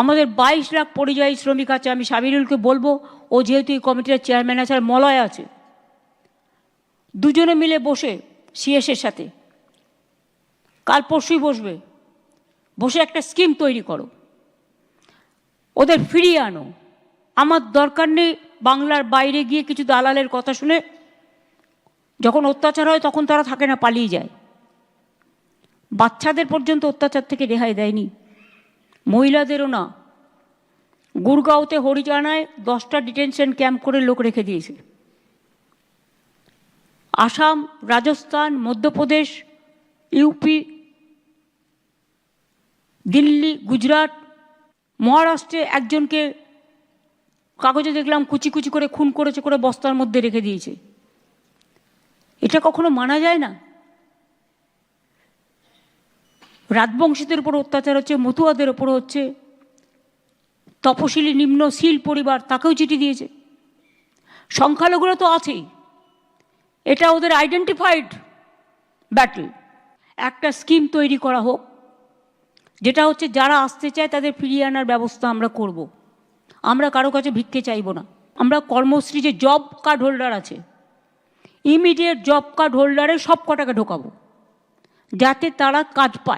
আমাদের বাইশ লাখ পরিযায়ী শ্রমিক আছে, আমি সাবিরুলকে বলব, ও যেহেতু এই কমিটির চেয়ারম্যান আছে আর মলয় আছে, দুজনে মিলে বসে সিএসের সাথে। কাল পরশুই বসবে। বসে একটা স্কিম তৈরি করো। ওদের ফিরিয়ে আনো। আমার দরকার নেই বাংলার বাইরে গিয়ে কিছু দালালের কথা শুনে যখন অত্যাচার হয় তখন তারা থাকে না, পালিয়ে যায়। বাচ্চাদের পর্যন্ত অত্যাচার থেকে রেহাই দেয়নি। মহিলাদেরও না। গুরগাঁওতে হরিজানায় দশটা ডিটেনশন ক্যাম্প করে লোক রেখে দিয়েছে। আসাম, রাজস্থান, মধ্যপ্রদেশ, ইউপি, দিল্লি, গুজরাট, মহারাষ্ট্রে একজনকে কাগজে দেখলাম কুচি কুচি করে, খুন করেছে করে বস্তার মধ্যে রেখে দিয়েছে। এটা কখনো মানা যায় না? রাজবংশীদের উপর অত্যাচার হচ্ছে, মতুয়াদের ওপর হচ্ছে। তপশিলি নিম্ন শীল পরিবার তাকেও চিঠি দিয়েছে। সংখ্যালঘুরা তো আছেই। এটা ওদের আইডেন্টিফাইড ব্যাটল একটা স্কিম তৈরি করা হোক, যেটা হচ্ছে যারা আসতে চায় তাদের ফিরিয়ে আনার ব্যবস্থা আমরা করব। আমরা কারও কাছে ভিক্ষে চাইব না। আমরা কর্মশ্রী যে জব কার্ড হোল্ডার আছে ইমিডিয়েট জব কার্ড হোল্ডারে সব কটাকে ঢোকাবো, যাতে তারা কাজ পায়।